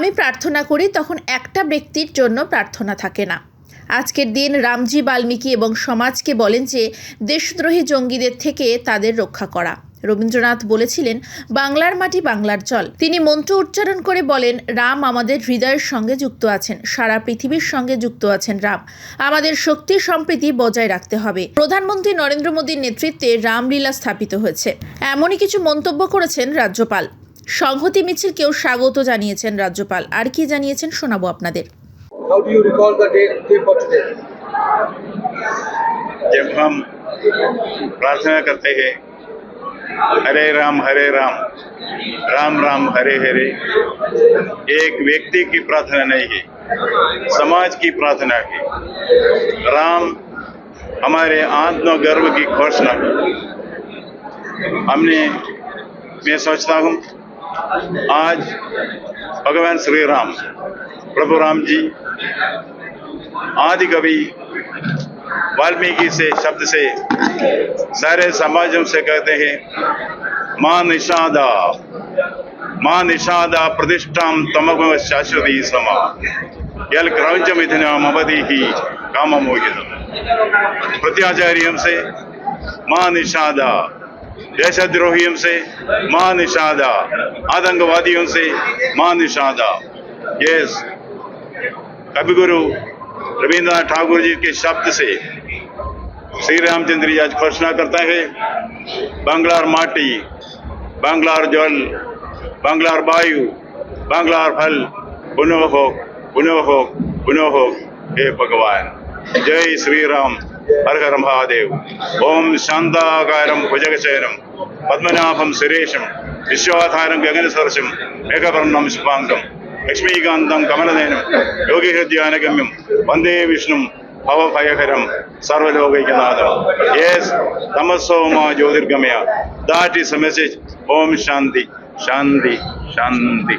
আমি প্রার্থনা করি তখন একটা ব্যক্তির জন্য প্রার্থনা থাকে না। আজকের দিন রামজি বাল্মীকি এবং সমাজকে বলেন যে, দেশদ্রোহী জঙ্গিদের থেকে তাদের রক্ষা করা। রবীন্দ্রনাথ বলেছিলেন, বাংলার মাটি বাংলার জল। তিনি মন্ত্র উচ্চারণ করে বলেন, রাম আমাদের হৃদয়ের সঙ্গে যুক্ত আছেন, সারা পৃথিবীর সঙ্গে যুক্ত আছেন রাম। আমাদের শক্তি সম্প্রীতি বজায় রাখতে হবে। প্রধানমন্ত্রী নরেন্দ্র মোদীর নেতৃত্বে রামলীলা স্থাপিত হয়েছে। এমনই কিছু মন্তব্য করেছেন রাজ্যপাল। সংহতি মিছিলকেও স্বাগত জানিয়েছেন রাজ্যপাল আর কি জানিয়েছেন শোনাবো আপনাদের How do you recall the day, day for today? जब हम प्रार्थना करते हैं हरे राम हरे राम राम राम हरे हरे एक व्यक्ति की प्रार्थना नहीं है समाज की प्रार्थना है राम हमारे आत्मगर्व की घोषणा है हमने मैं सोचता हूँ आज भगवान श्री राम प्रभु राम जी, आदि कवि, वाल्मीकि से शब्द से सारे समाजों से कहते हैं माँ निषादा माँ निषादा प्रतिष्ठा तमग शाश्वती समा। यल क्रौच मिथुनाम अवधि ही काम मोहित प्रत्याचार्यों से माँ निषादा देशद्रोहियों से माँ निषादा आतंकवादियों से माँ निषादा यस कवि गुरु रविंद्रनाथ ठाकुर जी के शब्द से श्री रामचंद्र जी आज घोषणा करता है बांग्लार माटी बांग्लार जल बांग्लार वायु बांग्लार फल पुनः हो पुनः हो पुनः हो हे भगवान जय श्री राम ഹരഹര മഹാദേവ്. ഓം ശാന്താകാരം ഭുജഗശേനം പത്മനാഭം സുരേഷം വിശ്വാധാരം ഗഗനസദൃശം മേഘവർണം ശുഭാംഗം ലക്ഷ്മീകാന്തം കമലനേനം യോഗിഹൃദ്യാനഗമ്യം വന്ദേ വിഷ്ണു ഭവഭയഹരം സർവലോകൈക്യനാഥം യേസ് തമസോമ ജ്യോതിർഗമയ. ദാറ്റ് ഈസ് എ മെസ്സേജ് ഓം ശാന്തി ശാന്തി ശാന്തി.